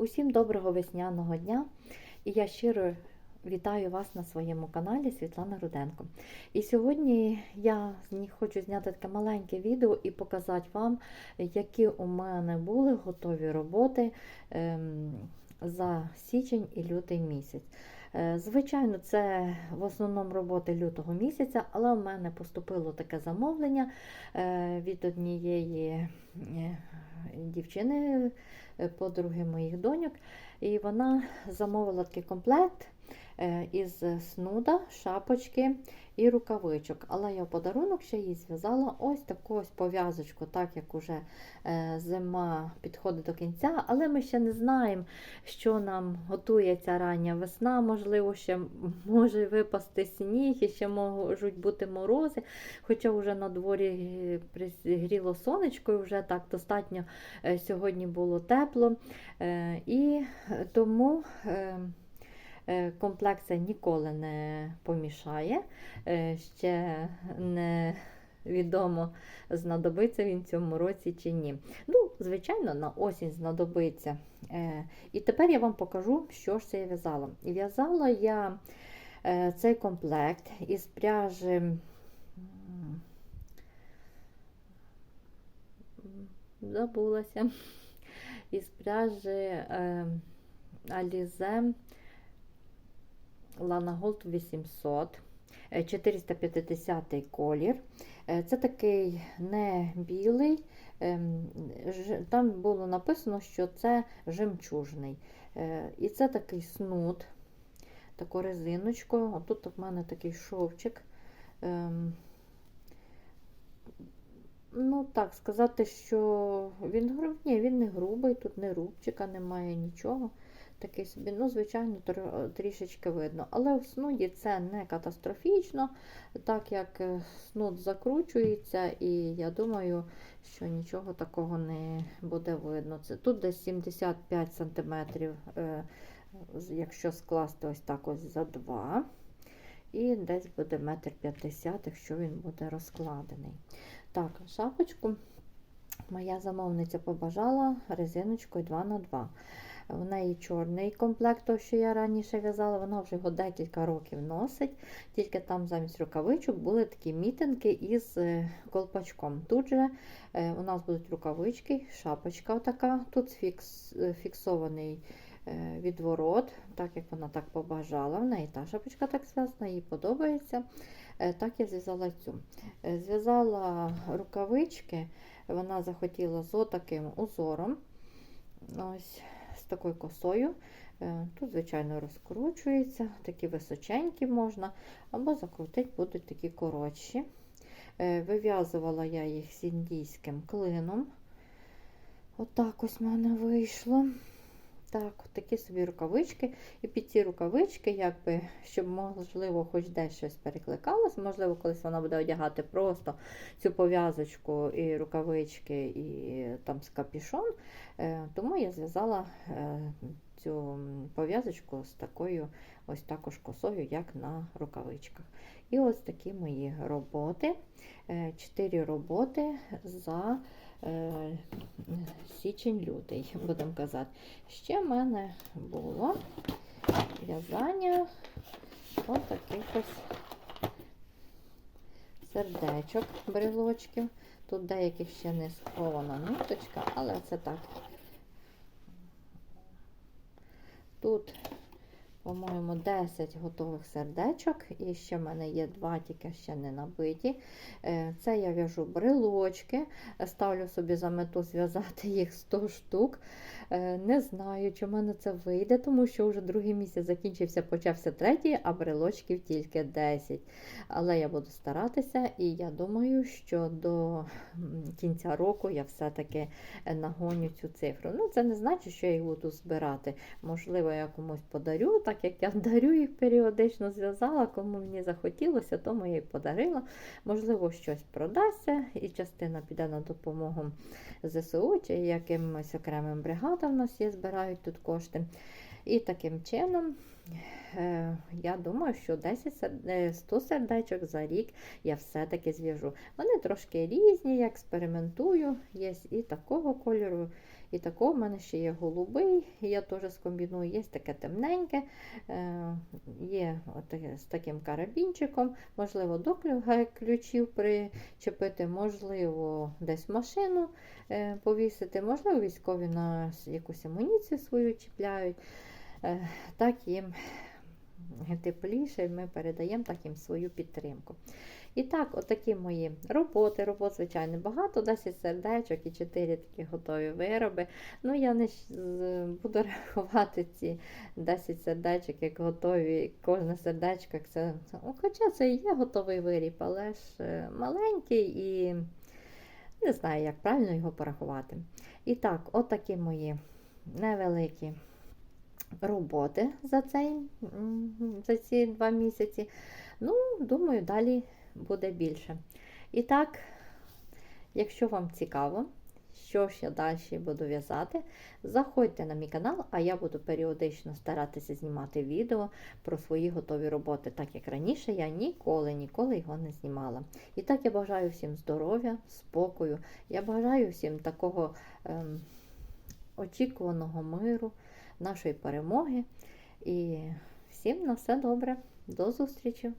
Усім доброго весняного дня! І я щиро вітаю вас на своєму каналі Світлана Руденко. І сьогодні я хочу зняти таке маленьке відео і показати вам, які у мене були готові роботи ем, за січень і лютий місяць. Е, Звичайно, це в основному роботи лютого місяця, але в мене поступило таке замовлення е, від однієї е, дівчини, подруги моїх доньок, і вона замовила такий комплект із снуда, шапочки і рукавичок. Але я подарунок ще їй зв'язала ось таку ось пов'язочку, так як уже е, зима підходить до кінця, але ми ще не знаємо, що нам готується рання весна, можливо, ще може випасти сніг, і ще можуть бути морози. Хоча вже на дворі пригріло сонечко, і вже так достатньо е, сьогодні було тепло. Е, І тому е, комплект цей ніколи не помішає. Е, Ще не відомо, знадобиться він цьому році чи ні. Ну, звичайно, на осінь знадобиться. Е, І тепер я вам покажу, що ж це я в'язала. В'язала я цей комплект із пряжі. Забулася. Із пряжі е, Alize Lana Gold 800. е, 450 колір. Е, Це такий не білий. ем, Там було написано, що це жемчужний. Е, І це такий снуд, таку резиночку. А тут в мене такий шовчик. Ем, Ну, так, сказати, що він груб... Ні, він не грубий, тут не рубчика, немає нічого. Такий собі, ну, звичайно, трішечки видно. Але в снуді це не катастрофічно, так як е, снуд закручується, і я думаю, що нічого такого не буде видно. Це тут десь 75 см, е, якщо скласти ось так ось за два. І десь буде метр п'ятдесят, якщо він буде розкладений. Так, шапочку моя замовниця побажала резиночкою 2х2. В неї чорний комплект, той, що я раніше в'язала, вона вже його декілька років носить, тільки там замість рукавичок були такі мітинки із е, колпачком. Тут же е, у нас будуть рукавички, шапочка така, тут фікс, е, фіксований відворот, так як вона так побажала. В неї та шапочка так зв'язана, їй подобається. Так я зв'язала цю. Зв'язала рукавички, вона захотіла з отаким узором. Ось з такою косою. Е, Тут, звичайно, розкручується, такі височенькі можна, або закрутити будуть такі коротші. Е, Вив'язувала я їх з індійським клином. Отак ось в мене вийшло. Так, такі собі рукавички. І під ці рукавички, якби, щоб, можливо, хоч десь щось перекликалось, можливо, колись вона буде одягати просто цю пов'язочку і рукавички, і там з капішон. Е, Тому я зв'язала е, цю пов'язочку з такою ось також косою, як на рукавичках. І ось такі мої роботи. Е, Чотири роботи за січень-лютий, будемо казати. Ще в мене було в'язання ось таких ось сердечок, брелочків. Тут деяких ще не схована ниточка, але це так. Тут, по-моєму, 10 готових сердечок, і ще в мене є два, тільки ще не набиті. Е, Це я в'яжу брелочки, ставлю собі за мету зв'язати їх 100 штук. Е, Не знаю, чи в мене це вийде, тому що вже другий місяць закінчився, почався третій, а брелочків тільки 10. Але я буду старатися, і я думаю, що до кінця року я все-таки е, нагоню цю цифру. Ну, це не значить, що я їх буду збирати. Можливо, я комусь подарю, так як я дарю їх періодично зв'язала, кому мені захотілося, тому я й подарила. Можливо, щось продасться, і частина піде на допомогу ЗСУ чи якимось окремим бригадам у нас є, збирають тут кошти. І таким чином, я думаю, що 10 е, 100 сердечок за рік я все-таки зв'яжу. Вони трошки різні, я експериментую. Є і такого кольору, І такого в мене ще є голубий, я теж скомбіную, є таке темненьке, е, є отаке з таким карабінчиком, можливо, до ключів причепити, можливо, десь машину е, повісити, можливо, військові на якусь амуніцію свою чіпляють. Е, Так їм тепліше, ми передаємо так їм свою підтримку. І так, отакі мої роботи. Робот, звичайно, багато, 10 сердечок і 4 такі готові вироби. Ну, я не буду рахувати ці 10 сердечок, як готові. Кожне сердечко, як це. ну, Хоча це і є готовий виріб, але ж е, маленький і не знаю, як правильно його порахувати. І так, отакі мої невеликі роботи за, цей, за ці два місяці. Ну, думаю, далі буде більше. І так, якщо вам цікаво, що я далі буду в'язати, заходьте на мій канал, а я буду періодично старатися знімати відео про свої готові роботи, так як раніше я ніколи, ніколи його не знімала. І так я бажаю всім здоров'я, спокою. Я бажаю всім такого ем, очікуваного миру, нашої перемоги. І всім на все добре. До зустрічі!